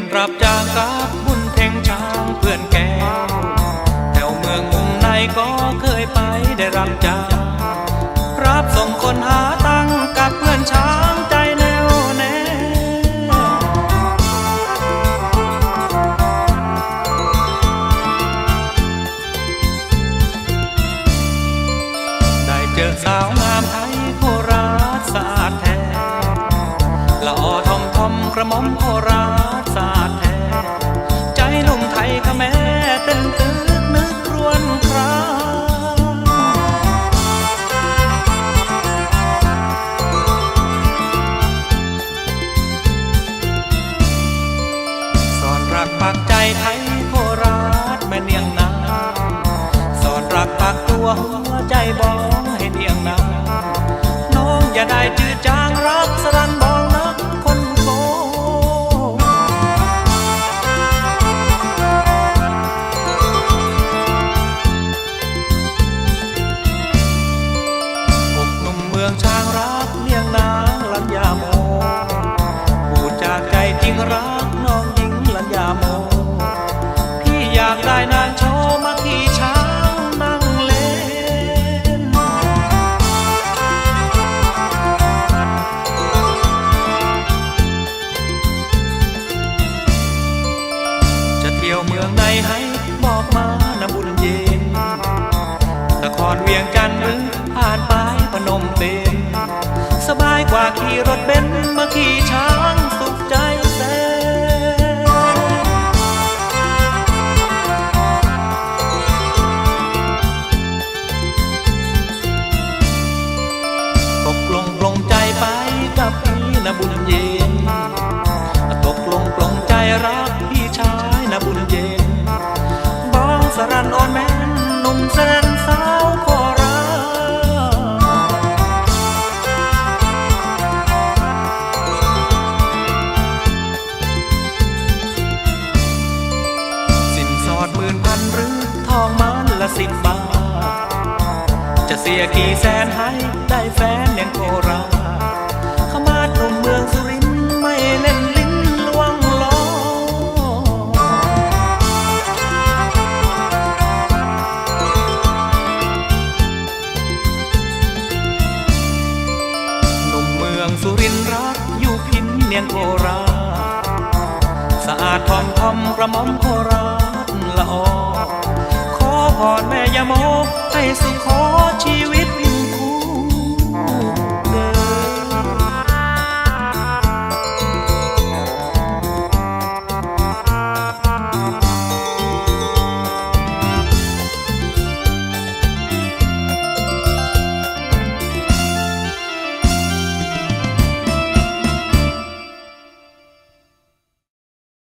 รรับจ้างกับบุญเพ่งช้างเพื่อนแก้วแถวเมืองมุมในก็เคยไปได้รับจ้างรับส่งคนหาตังค์กับเพื่อนช้างใจแน่วแน่ได้เจอสาวงามไทยโคราชสะอาดแท้ละออทอม อมกระหม่อมโคราชสะอาแท้ ใจหนุ่มไทยขแม่เต้นตึกนึกครวนคราสอนรักปักใจไทยโคราชแม่เนียงนาสอนรักปักตัวหัวใจบองให้เนียงนาน้องอย่าได้จืดจา วียงจันทร์หรือผ่านไปพนมเปญสบายกว่าขี่รถเบนซ์มาขี่ช้างสุขใจแสนตกลงปลงใจไปกับพี่นะบุญเย็นตกลงปลงใจรักพี่ชายนะบุญเย็นบองสรันอ่อนแม่นหนุ่มสรันสาวโค สิบบาท จะเสียกี่แสนให้ได้แฟนเนียงโคราขมาดหนุ่มเมืองสุรินไม่เล่นลิ้นลวงล้อหนุ่มเมืองสุรินรักอยู่พินเนียงโคราสะอาดทอมทอมกระมอมโคราละออ รแม่ยาโมให้สุขขอชีวิต